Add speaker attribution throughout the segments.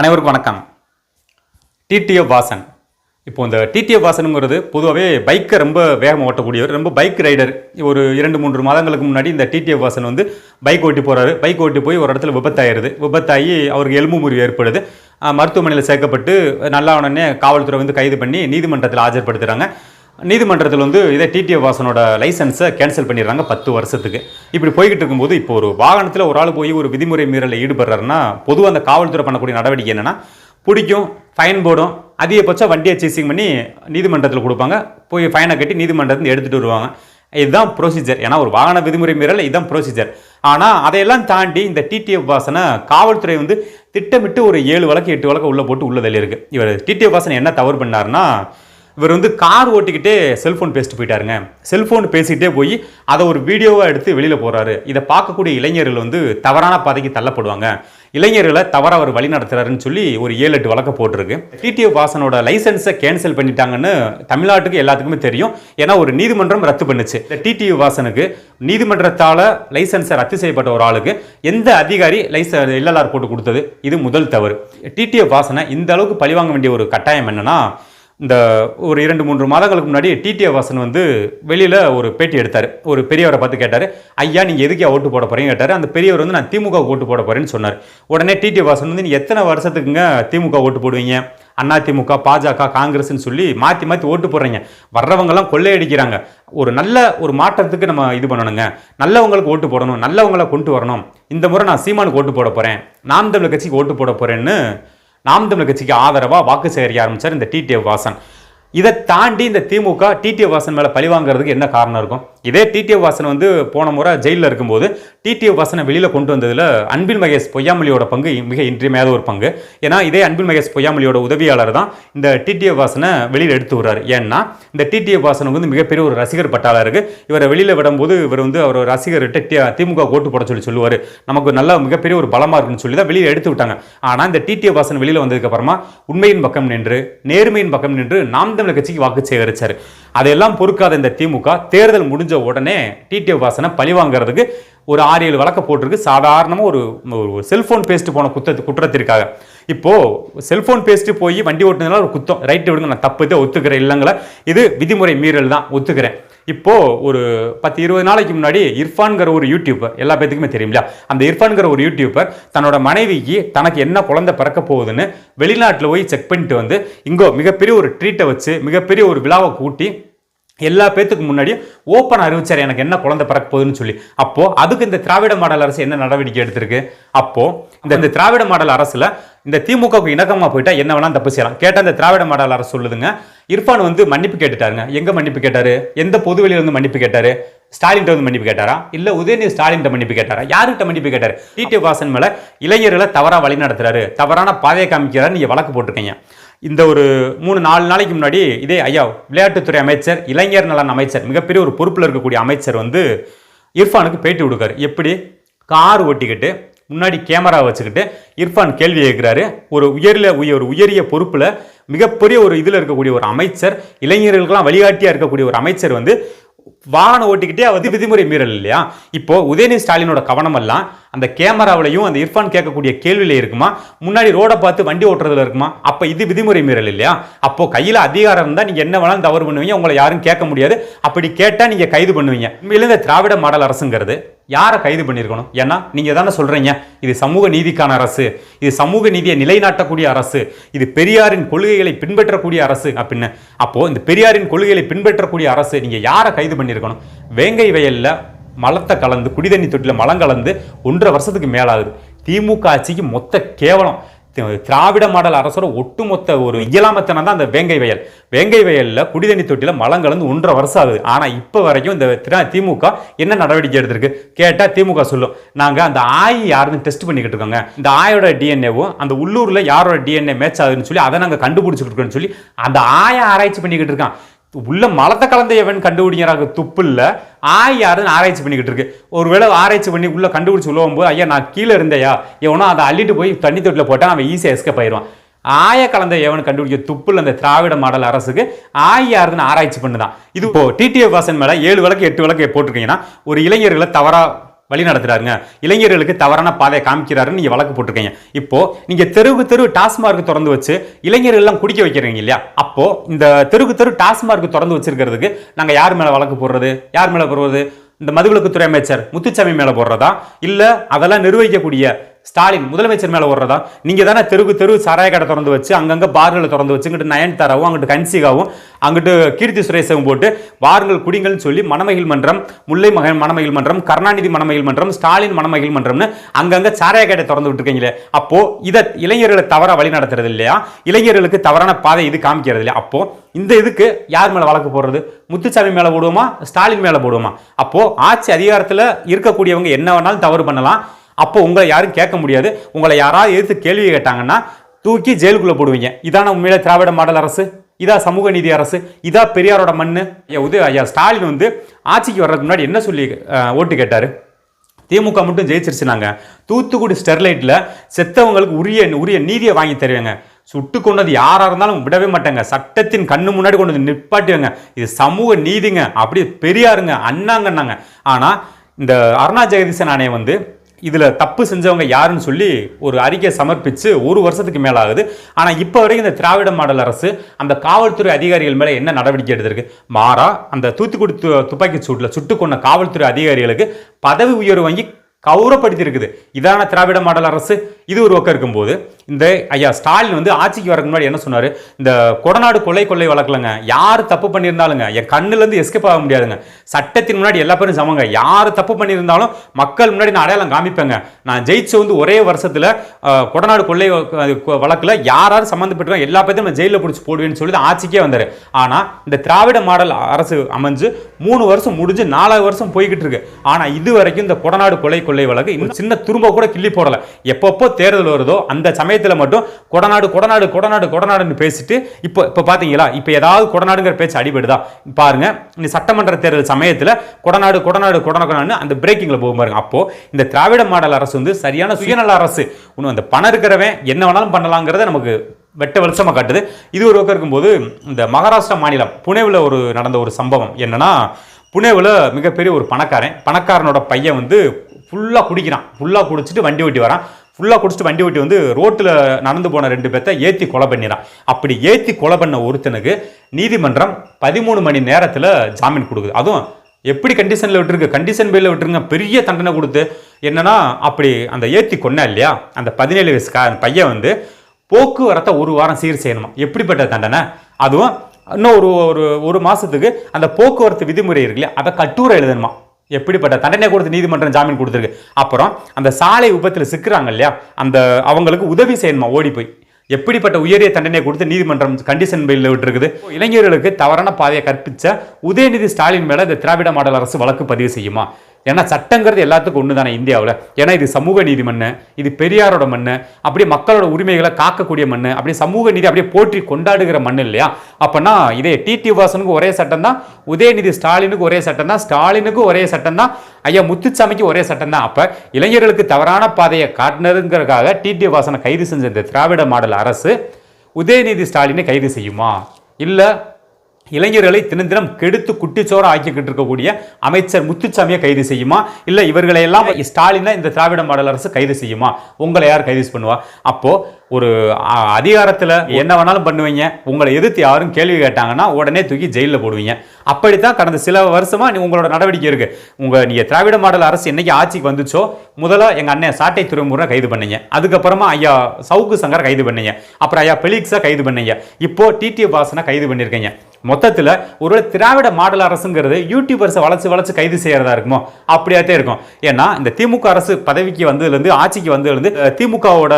Speaker 1: அனைவருக்கும் வணக்கம். டிடிஎஃப் வாசன் இப்போ இந்த டிடிஎஃப் வாசனுங்கிறது பொதுவாகவே பைக்கை ரொம்ப வேகமாக ஓட்டக்கூடியவர் ரொம்ப பைக் ரைடர். ஒரு இரண்டு மூன்று மாதங்களுக்கு முன்னாடி இந்த டிடிஎஃப் வாசன் வந்து பைக் ஓட்டி போகிறாரு பைக் ஓட்டி போய் ஒரு இடத்துல விபத்தாயிருது விபத்தாகி அவருக்கு எலும்பு முறிவு ஏற்படுது. மருத்துவமனையில் சேர்க்கப்பட்டு நல்லா உடனே காவல்துறை வந்து கைது பண்ணி நீதிமன்றத்தில் ஆஜர்படுத்துகிறாங்க நீதிமன்றத்தில் வந்து இதே டிடிஎஃப் வாசனோட லைசன்ஸை கேன்சல் பண்ணிடுறாங்க பத்து வருஷத்துக்கு. இப்படி போய்கிட்டு இருக்கும்போது இப்போ ஒரு வாகனத்தில் ஒரு ஆள் போய் ஒரு விதிமுறை மீறலில் ஈடுபடுறாருன்னா பொதுவாக அந்த காவல்துறை பண்ணக்கூடிய நடவடிக்கை என்னன்னா பிடிக்கும் ஃபைன் போடும் அதிகபட்சம் வண்டியை சேசிங் பண்ணி நீதிமன்றத்தில் கொடுப்பாங்க. போய் ஃபைனை கட்டி நீதிமன்றத்தில் எடுத்துகிட்டு வருவாங்க. இதுதான் ப்ரொசீஜர் ஏன்னா ஒரு வாகன விதிமுறை மீறல் இதுதான் ப்ரொசீஜர் ஆனால் அதையெல்லாம் தாண்டி இந்த டிடிஎஃப் வாசனை காவல்துறை வந்து திட்டமிட்டு ஒரு ஏழு வழக்கு எட்டு வழக்கு உள்ளே போட்டு உள்ளதில் இருக்குது இவர் டிடிஎஃப் வாசனை என்ன தவறு பண்ணாருன்னா இவர் வந்து கார் ஓட்டிக்கிட்டே செல்ஃபோன் பேசிட்டு போயிட்டாருங்க. செல்ஃபோன் பேசிக்கிட்டே போய் அதை ஒரு வீடியோவாக எடுத்து வெளியில் போகிறாரு இதை பார்க்கக்கூடிய இளைஞர்கள் வந்து தவறான பாதைக்கு தள்ளப்படுவாங்க. இளைஞர்களை தவற அவர் வழி நடத்துறாருன்னு சொல்லி ஒரு ஏழு எட்டு வழக்க போட்டிருக்கு. டிடிஎஃப் வாசனோட லைசன்ஸை கேன்சல் பண்ணிட்டாங்கன்னு தமிழ்நாட்டுக்கு எல்லாத்துக்குமே தெரியும். ஏன்னா ஒரு நீதிமன்றம் ரத்து பண்ணுச்சு. இந்த டிடிஓ வாசனுக்கு நீதிமன்றத்தால் லைசன்ஸை ரத்து செய்யப்பட்ட ஒரு ஆளுக்கு எந்த அதிகாரி லைசன் எல்எல்ஆர் போட்டு கொடுத்தது? இது முதல் தவறு. டிடிஓ வாசனை இந்த அளவுக்கு பழிவாங்க வேண்டிய ஒரு கட்டாயம் என்னன்னா இந்த ஒரு இரண்டு மூன்று மாதங்களுக்கு முன்னாடி டிடிஏ வாசன் வந்து வெளியில் ஒரு பேட்டி எடுத்தார். ஒரு பெரியவரை பார்த்து கேட்டார். ஐயா நீங்கள் எதுக்கே ஓட்டு போட போகிறீங்க கேட்டார். அந்த பெரியவர் வந்து நான் திமுக ஓட்டு போட போகிறேன்னு சொன்னார். உடனே டிடி வாசன் வந்து நீங்கள் எத்தனை வருஷத்துக்குங்க திமுக ஓட்டு போடுவீங்க? அண்ணா திமுக பாஜக காங்கிரஸ்னு சொல்லி மாற்றி மாற்றி ஓட்டு போடுறீங்க. வர்றவங்கெல்லாம் கொள்ளையடிக்கிறாங்க. ஒரு நல்ல ஒரு மாற்றத்துக்கு நம்ம இது பண்ணணுங்க. நல்லவங்களுக்கு ஓட்டு போடணும். நல்லவங்களை கொண்டு வரணும். இந்த முறை நான் சீமானுக்கு ஓட்டு போட போகிறேன் நாம் தமிழ் கட்சிக்கு ஓட்டு போட போகிறேன்னு நாம் தமிழ் கட்சிக்கு ஆதரவாக வாக்கு சேகரிக்க ஆரம்பிச்சார் இந்த டிடிஎஃப் வாசன். இதை தாண்டி இந்த திமுக டிடிஎஃப் வாசன் மேலே பழி வாங்குறதுக்கு என்ன காரணம் இருக்கும்? இதே டிடிஎஃப் வாசன் வந்து போன முறை ஜெயிலில் இருக்கும்போது டிடிஎஃப் வாசனை வெளியில் கொண்டு வந்ததில் அன்பின் மகேஷ் பொய்யாமொழியோட பங்கு மிக இன்றியமையாத ஒரு பங்கு. ஏன்னா இதே அன்பில் மகேஷ் பொய்யாமொழியோட உதவியாளர் தான் இந்த டிடிஎஃப் வாசனை வெளியில் எடுத்து விடுறாரு. ஏன்னா இந்த டிடிஎஃப் வாசனுக்கு வந்து மிகப்பெரிய ஒரு ரசிகர் பட்டாளர் இருக்குது இவரை வெளியில் விடும்போது இவர் வந்து அவர் ரசிகர்கிட்ட திமுக ஓட்டு போட சொல்லி சொல்லுவார். நமக்கு நல்ல மிகப்பெரிய ஒரு பலமாக இருக்குன்னு சொல்லி தான் வெளியில் எடுத்து விட்டாங்க. ஆனால் இந்த டிடிஎஃப் வாசன் வெளியில் வந்ததுக்கப்புறமா உண்மையின் பக்கம் நின்று நேர்மையின் பக்கம் நின்று நாம் தமிழர் கட்சிக்கு வாக்கு சேகரிச்சார். அதையெல்லாம் பொறுக்காத இந்த திமுக தேர்தல் முடிஞ்ச உடனே டிடிஎஃப் வாசனை பழி வாங்குறதுக்கு ஒரு ஆறு ஏழு வழக்க போட்டிருக்கு. சாதாரணமாக ஒரு ஒரு செல்போன் பேசிட்டு போன குத்த குற்றத்திற்காக. இப்போ செல்போன் பேசிட்டு போய் வண்டி ஓட்டுனதுனால ஒரு குத்தம். ரைட்டு விடுங்க நான் தப்பு தான் ஒத்துக்கிறேன் இல்லைங்களா? இது விதிமுறை மீறல் தான் ஒத்துக்கிறேன். இப்போது ஒரு பத்து இருபது நாளைக்கு முன்னாடி இர்ஃபான்கிற ஒரு யூடியூபர் எல்லா பேத்துக்குமே தெரியும் இல்லையா? அந்த இர்ஃபான்கிற ஒரு யூடியூபர் தன்னோட மனைவிக்கு தனக்கு என்ன குழந்தை பிறக்க போகுதுன்னு வெளிநாட்டில் போய் செக் பண்ணிட்டு வந்து இங்கோ மிகப்பெரிய ஒரு ட்ரீட்டை வச்சு மிகப்பெரிய ஒரு விழாவை கூட்டி எல்லா பேத்துக்கு முன்னாடியும் ஓப்பன் அறிவிச்சார் எனக்கு என்ன குழந்தை பிறக்க போகுதுன்னு சொல்லி. அப்போ அதுக்கு இந்த திராவிட மாடல் அரசு என்ன நடவடிக்கை எடுத்திருக்கு? அப்போ இந்த இந்த திராவிட மாடல் அரசுல இந்த திமுகவுக்கு இணக்கமாக போயிட்டா என்ன வேணாலும் தப்பு செய்யலாம். கேட்டால் இந்த திராவிட மாடல் அரசு சொல்லுதுங்க இர்ஃபான் வந்து மன்னிப்பு கேட்டுட்டாருங்க. எங்கே மன்னிப்பு கேட்டார்? எந்த பொதுவெளியிருந்து மன்னிப்பு கேட்டார்? ஸ்டாலின் வந்து மன்னிப்பு கேட்டாரா? இல்ல உதயநிதி ஸ்டாலின் மன்னிப்பு கேட்டாரா? யாருகிட்ட மன்னிப்பு கேட்டாரு? டிடி வாசன் மேல இளைஞர்களை தவறா வழி நடத்துறாரு. தவறான பாதையை காமிக்கிறாரு நீங்க வழக்கு போட்டிருக்கீங்க. இந்த ஒரு மூணு நாலு நாளைக்கு முன்னாடி இதே ஐயா விளையாட்டுத்துறை அமைச்சர் இளைஞர் நலன் அமைச்சர் மிகப்பெரிய ஒரு பொறுப்பில் இருக்கக்கூடிய அமைச்சர் வந்து இர்ஃபானுக்கு பேட்டி கொடுக்காரு. எப்படி? கார் ஓட்டிக்கிட்டு முன்னாடி கேமரா வச்சுக்கிட்டு இர்ஃபான் கேள்வி கேட்குறாரு. ஒரு உயரில் உய ஒரு உயரிய பொறுப்பில் மிகப்பெரிய ஒரு இதில் இருக்கக்கூடிய ஒரு அமைச்சர் இளைஞர்களுக்கெல்லாம் வழிகாட்டியாக இருக்கக்கூடிய ஒரு அமைச்சர் வந்து வாகனம் ஓட்டிக்கிட்டே அது விதிமுறை மீறல் இல்லையா? இப்போ உதயநிதி ஸ்டாலினோட கவனமெல்லாம் அந்த கேமராவிலையும் அந்த இர்ஃபான் கேட்கக்கூடிய கேள்வியில இருக்குமா? முன்னாடி ரோட பார்த்து வண்டி ஓட்டுறதுல இருக்குமா? அப்போ இது விதிமுறை மீறல் இல்லையா? அப்போ கையில் அதிகாரம் இருந்தால் நீங்கள் என்ன வேணாலும் தவறு பண்ணுவீங்க உங்களை யாரும் கேட்க முடியாது. அப்படி கேட்டால் நீங்கள் கைது பண்ணுவீங்க. உண்மையில இந்த திராவிட மாடல் அரசுங்கிறது யாரை கைது பண்ணியிருக்கணும்? ஏன்னா நீங்கள் தானே சொல்கிறீங்க இது சமூக நீதிக்கான அரசு இது சமூக நீதியை நிலைநாட்டக்கூடிய அரசு இது பெரியாரின் கொள்கைகளை பின்பற்றக்கூடிய அரசு அப்படின்னு. அப்போது இந்த பெரியாரின் கொள்கைகளை பின்பற்றக்கூடிய அரசு நீங்கள் யாரை கைது பண்ணியிருக்கணும். வேங்கை வயலில் மலத்தை கலந்து குடிதண்ணி தொட்டியில் மலம் கலந்து ஒன்றரை வருஷத்துக்கு மேலாகுது. திமுக ஆட்சிக்கு மொத்த கேவலம். திராவிட மாடல் அரசோட ஒட்டுமொத்த ஒரு இயலாமத்தனம் தான் அந்த வேங்கை வயல். வேங்கை வயலில் குடிதண்ணி தொட்டியில் மலம் கலந்து ஒன்றரை வருஷம் ஆகுது. ஆனால் இப்போ வரைக்கும் இந்த திரா- திமுக என்ன நடவடிக்கை எடுத்திருக்கு? கேட்டால் திமுக சொல்லும். நாங்கள் அந்த ஆய் யாருன்னு டெஸ்ட் பண்ணிக்கிட்டு இருக்கோங்க. இந்த ஆயோட டிஎன்ஏவும் அந்த உள்ளூரில் யாரோட டிஎன்ஏ மேட்ச் ஆகுதுன்னு சொல்லி அதை நாங்கள் கண்டுபிடிச்சிட்டு இருக்கோம்னு சொல்லி அந்த ஆயை ஆராய்ச்சி பண்ணிக்கிட்டு இருக்கான். உள்ள மலத்தை கலந்த எவன் கண்டுபிடிக்கிறாங்க? துப்பு இல்லை ஆய் யாருன்னு ஆராய்ச்சி பண்ணிக்கிட்டு இருக்கு. ஒருவேளை ஆராய்ச்சி பண்ணி உள்ளே கண்டுபிடிச்சி உள்ள போது ஐயா நான் கீழே இருந்தையா? எவனோ அதை அள்ளிட்டு போய் தண்ணி தொட்டில் போட்டால் அவன் ஈஸியாக எஸ்கேப் ஆயிடுவான். ஆய கலந்த எவன் கண்டுபிடிக்க? துப்புல அந்த திராவிட மாடல் அரசுக்கு ஆய் யாருன்னு ஆராய்ச்சி பண்ணுதான். இது இப்போ டிடிஎஃப் வாசன் மேலே ஏழு விளக்கு எட்டு விளக்கு போட்டிருக்கீங்கன்னா ஒரு இளைஞர்களை தவறாக வழி நடத்துறாருங்க. இளைஞர்களுக்கு தவறான பாதையை காமிக்கிறாருன்னு நீங்க வழக்கு போட்டிருக்கீங்க. இப்போ நீங்க தெருவுக்கு தெரு டாஸ்மார்க் திறந்து வச்சு இளைஞர்கள் எல்லாம் குடிக்க வைக்கிறீங்க இல்லையா? அப்போ இந்த தெருவுக்கு தெரு டாஸ்மார்க் திறந்து வச்சிருக்கிறதுக்கு நாங்க யார் மேல வழக்கு போடுறது? யார் மேல போடுறது இந்த மதுவிலக்குத்துறை அமைச்சர் முத்துச்சாமி மேலே போடுறதா? இல்லை அதெல்லாம் நிர்வகிக்கக்கூடிய ஸ்டாலின் முதலமைச்சர் மேலே ஓடுறதா? நீங்கள் தானே தெருவு தெரு சாராய கடை திறந்து வச்சு அங்கங்கே பார்களை திறந்து வச்சு இங்கிட்டு நயன்தாராவும் அங்கிட்டு கன்சிகாவும் அங்கிட்டு கீர்த்தி சுரேஷவும் போட்டு வாருங்கள் குடிங்கள்னு சொல்லி மணமகிழ் மன்றம் முல்லை மகன் மணமகிழ் மன்றம் கருணாநிதி மணமகிழ் மன்றம் ஸ்டாலின் மணமகிழ் மன்றம்னு அங்கங்கே சாராய கடை திறந்து விட்டுருக்கீங்களே. அப்போ இதை இளைஞர்களை தவறாக வழி நடத்துறது இல்லையா? இளைஞர்களுக்கு தவறான பாதை இது காமிக்கிறது இல்லையா? அப்போது இந்த இதுக்கு யார் மேலே வழக்கு போடுறது? முத்துசாமி மேலே போடுவோமா? ஸ்டாலின் மேலே போடுவோமா? அப்போ ஆட்சி அதிகாரத்தில் இருக்கக்கூடியவங்க என்ன வேணாலும் தவறு பண்ணலாம். அப்போ உங்களை யாரும் கேட்க முடியாது. உங்களை யாராவது எதிர்த்து கேள்வி கேட்டாங்கன்னா தூக்கி ஜெயிலுக்குள்ளே போடுவீங்க. இதான உண்மையில திராவிட மாடல் அரசு? இதா சமூக நீதி அரசு? இதா பெரியாரோட மண் ஐயா உதய ஐயா ஸ்டாலின் வந்து ஆட்சிக்கு வர்றதுக்கு முன்னாடி என்ன சொல்லி ஓட்டு கேட்டார்? திமுக மட்டும் ஜெயிச்சிருச்சுனாங்க. தூத்துக்குடி ஸ்டெர்லைட்டில் செத்தவங்களுக்கு உரிய உரிய நீதியை வாங்கி தருவாங்க. சுட்டு கொண்டது யாராக இருந்தாலும் விடவே மாட்டாங்க. சட்டத்தின் கண்ணு முன்னாடி கொண்டு வந்து நிப்பாட்டுவேங்க. இது சமூக நீதிங்க. அப்படி பெரியாருங்க. அண்ணாங்கன்னாங்க. ஆனால் இந்த அருணா ஜெகதீசன் ஆணையம் வந்து இதில் தப்பு செஞ்சவங்க யாருன்னு சொல்லி ஒரு அறிக்கை சமர்ப்பித்து ஒரு வருஷத்துக்கு மேலாகுது. ஆகுது இப்போ வரைக்கும் இந்த திராவிட மாடல் அரசு அந்த காவல்துறை அதிகாரிகள் மேலே என்ன நடவடிக்கை எடுத்திருக்கு? மாறா அந்த தூத்துக்குடி து- துப்பாக்கி சூட்ல சுட்டு கொண்ட காவல்துறை அதிகாரிகளுக்கு பதவி உயர்வு வாங்கி கௌரவப்படுத்தி இருக்குது இதான திராவிட மாடல் அரசு? இது ஒரு பக்கம் இருக்கும்போது இந்த ஐயா ஸ்டாலின் வந்து ஆட்சிக்கு வரக்கு முன்னாடி என்ன சொன்னார்? இந்த கொடநாடு கொலை கொள்ளை வழக்கலங்க யார் தப்பு பண்ணியிருந்தாலுங்க என் கண்ணுலேருந்து எஸ்கேப் ஆக முடியாதுங்க. சட்டத்தின் முன்னாடி எல்லா பேரும் சமங்க யார் தப்பு பண்ணியிருந்தாலும் மக்கள் முன்னாடி நான் அடையாளம் காமிப்பேங்க. நான் ஜெயிச்ச வந்து ஒரே வருஷத்தில் கொடநாடு கொள்ளை வழக்கில் அது யார் சம்மந்தப்பட்டிருக்கோம் எல்லா பேர்த்தையும் நான் ஜெயிலில் பிடிச்சி போடுவேன்னு சொல்லி தான் ஆட்சிக்கே வந்தார். ஆனால் இந்த திராவிட மாடல் அரசு அமைஞ்சு மூணு வருஷம் முடிஞ்சு நாலாவது வருஷம் போய்கிட்டு இருக்கு. ஆனால் இது வரைக்கும் இந்த கொடநாடு கொலை கொள்ளை வழக்கு இன்னும் சின்ன துரும்ப கூட கிள்ளி போடலை. எப்பப்போ தேர்தல் வருதோ அந்த சமயம் சமயத்தில் மட்டும் கொடநாடு கொடநாடு கொடநாடு கொடநாடுன்னு பேசிட்டு இப்போ இப்போ பார்த்தீங்களா இப்போ ஏதாவது கொடநாடுங்கிற பேச்சு அடிபடுதா? பாருங்க இந்த சட்டமன்ற தேர்தல் சமயத்தில் கொடநாடு கொடநாடு கொடநாடுன்னு அந்த பிரேக்கிங்கில் போகும் பாருங்க. அப்போ இந்த திராவிட மாடல் அரசு வந்து சரியான சுயநல அரசு. இன்னும் அந்த பணம் இருக்கிறவன் என்ன வேணாலும் பண்ணலாங்கிறத நமக்கு வெட்ட வெளிச்சமாக காட்டுது. இது ஒரு பக்கம் இருக்கும்போது இந்த மகாராஷ்டிரா மாநிலம் புனேவில் ஒரு நடந்த ஒரு சம்பவம் என்னன்னா புனேவில் மிகப்பெரிய ஒரு பணக்காரன் பணக்காரனோட பையன் வந்து ஃபுல்லாக குடிக்கிறான். ஃபுல்லாக குடிச்சிட்டு வண்டி ஓட்டி வரான். ஃபுல்லாக குடிச்சிட்டு வண்டி ஓட்டி வந்து ரோட்டில் நடந்து போன ரெண்டு பேர்த்த ஏற்றி கொலை பண்ணிடுறான் அப்படி ஏற்றி கொலை பண்ண ஒருத்தனுக்கு நீதிமன்றம் பதிமூணு மணி நேரத்தில் ஜாமீன் கொடுக்குது. அதுவும் எப்படி கண்டிஷனில் விட்டுருக்கு? கண்டிஷன் பேரில் விட்டுருங்க. பெரிய தண்டனை கொடுத்து என்னன்னா அப்படி அந்த ஏற்றி கொண்டா இல்லையா? அந்த பதினேழு வயசு அந்த பையன் வந்து போக்குவரத்தை ஒரு வாரம் சீர் செய்யணுமா? எப்படிப்பட்ட தண்டனை? அதுவும் இன்னும் ஒரு ஒரு ஒரு மாதத்துக்கு அந்த போக்குவரத்து விதிமுறை இருக்கு இல்லையா? அதை கட்டுரை எழுதணுமா? எப்படிப்பட்ட தண்டனை கொடுத்து நீதிமன்றம் ஜாமீன் கொடுத்துருக்கு. அப்புறம் அந்த சாலை விபத்தில் சிக்கிறாங்க இல்லையா? அந்த அவங்களுக்கு உதவி செய்யணுமா? ஓடி போய். எப்படிப்பட்ட உயரிய தண்டனை கொடுத்து நீதிமன்றம் கண்டிஷன் பெயிலில் விட்டுருக்குது. இளைஞர்களுக்கு தவறான பாதையை கற்பிச்ச உதயநிதி ஸ்டாலின் மேலே இந்த திராவிட மாடல் அரசு வழக்கு பதிவு செய்யுமா? ஏன்னா சட்டங்கிறது எல்லாத்துக்கும் ஒன்று தானே இந்தியாவில்? ஏன்னா இது சமூக நீதி மண் இது பெரியாரோட மண்ணு அப்படியே மக்களோட உரிமைகளை காக்கக்கூடிய மண் அப்படியே சமூக நீதி அப்படியே போற்றி கொண்டாடுகிற மண் இல்லையா? அப்போனா இதே டிடி வாசனுக்கு ஒரே சட்டம் தான் உதயநிதி ஸ்டாலினுக்கு ஒரே சட்டம் தான் ஸ்டாலினுக்கு ஒரே சட்டம் தான் ஐயா முத்துச்சாமிக்கு ஒரே சட்டம் தான். அப்போ இளைஞர்களுக்கு தவறான பாதையை காட்டினதுங்கிறதுக்காக டிடி வாசனை கைது செஞ்ச இந்த திராவிட மாடல் அரசு. உதயநிதி ஸ்டாலினை கைது செய்யுமா? இல்லை இளைஞர்களை தினம் தினம் கெடுத்து குட்டிச்சோர ஆக்கிக்கிட்டு இருக்கக்கூடிய அமைச்சர் முத்துச்சாமியை கைது செய்யுமா? இல்ல இவர்களை எல்லாம் ஸ்டாலினை இந்த திராவிட மாடல் அரசு கைது செய்யுமா? உங்களை யார் கைது பண்ணுவா? அப்போ ஒரு அதிகாரத்துல என்ன வேணாலும் பண்ணுவீங்க. உங்களை எதிர்த்து யாரும் கேள்வி கேட்டாங்கன்னா உடனே தூக்கி ஜெயிலில் போடுவீங்க. அப்படித்தான் கடந்த சில வருஷமா நீ உங்களோட நடவடிக்கை இருக்கு. உங்க நீங்க திராவிட மாடல் அரசு என்னைக்கு ஆட்சிக்கு வந்துச்சோ முதல்ல எங்க அண்ணன் சாட்டை துறைமுறை கைது பண்ணீங்க. அதுக்கப்புறமா ஐயா சவுக்கு சங்கர் கைது பண்ணீங்க. அப்புறம் ஐயா பெலிக்ஸை கைது பண்ணீங்க. இப்போ டிடி வாசனை கைது பண்ணியிருக்கீங்க. மொத்தத்தில் ஒருவேளை திராவிட மாடல் அரசுங்கிறது யூடியூபர்ஸை வளர்ச்சி வளர்ச்சி கைது செய்கிறதா இருக்குமோ? அப்படியாத்தே இருக்கும். ஏன்னா இந்த திமுக அரசு பதவிக்கு வந்ததுலேருந்து ஆட்சிக்கு வந்ததுலேருந்து திமுகவோட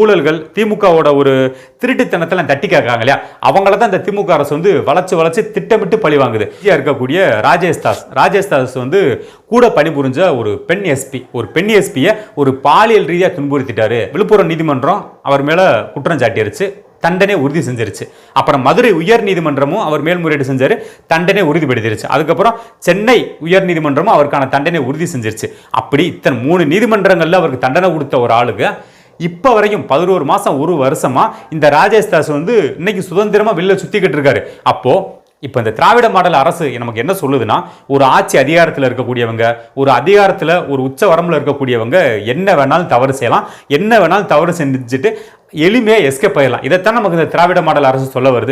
Speaker 1: ஊழல்கள் திமுகவோட ஒரு திருட்டுத்தனத்தில் தட்டி கேட்காங்க இல்லையா? அவங்கள தான் இந்த திமுக அரசு வந்து வளர்ச்சி வளர்ச்சி திட்டமிட்டு பழி வாங்குது. இருக்கக்கூடிய ராஜேஷ் தாஸ். ராஜேஷ் தாஸ் வந்து கூட பணிபுரிஞ்ச ஒரு பெண் எஸ்பி. ஒரு பெண் எஸ்பியை ஒரு பாலியல் ரீதியாக துன்புறுத்திட்டாரு. விழுப்புரம் நீதிமன்றம் அவர் மேலே குற்றம் சாட்டிருச்சு. தண்டனை உறுதி செஞ்சிருச்சு. அப்புறம் மதுரை உயர் நீதிமன்றமும் அவர் மேல்முறையீடு செஞ்சார். தண்டனை உறுதிப்படுத்திருச்சு. அதுக்கப்புறம் சென்னை உயர் நீதிமன்றமும் அவருக்கான தண்டனை உறுதி செஞ்சிருச்சு. அப்படி இத்தனை மூணு நீதிமன்றங்களில் அவருக்கு தண்டனை கொடுத்த ஒரு ஆளுக்கு இப்போ வரைக்கும் பதினோரு மாதம் ஒரு வருஷமாக இந்த ராஜேஷ் தாஸ் வந்து இன்னைக்கு சுதந்திரமாக வெளில சுற்றிக்கிட்டு இருக்காரு. அப்போது இப்போ இந்த திராவிட மாடல் அரசு நமக்கு என்ன சொல்லுதுன்னா ஒரு ஆட்சி அதிகாரத்தில் இருக்கக்கூடியவங்க ஒரு அதிகாரத்தில் ஒரு உச்ச வரம்பில் இருக்கக்கூடியவங்க என்ன வேணாலும் தவறு செய்யலாம் என்ன வேணாலும் தவறு செஞ்சுட்டு எளிமையாக எஸ்கேப் ஆயிடலாம். இதைத்தான் நமக்கு இந்த திராவிட மாடல் அரசு சொல்ல வருது.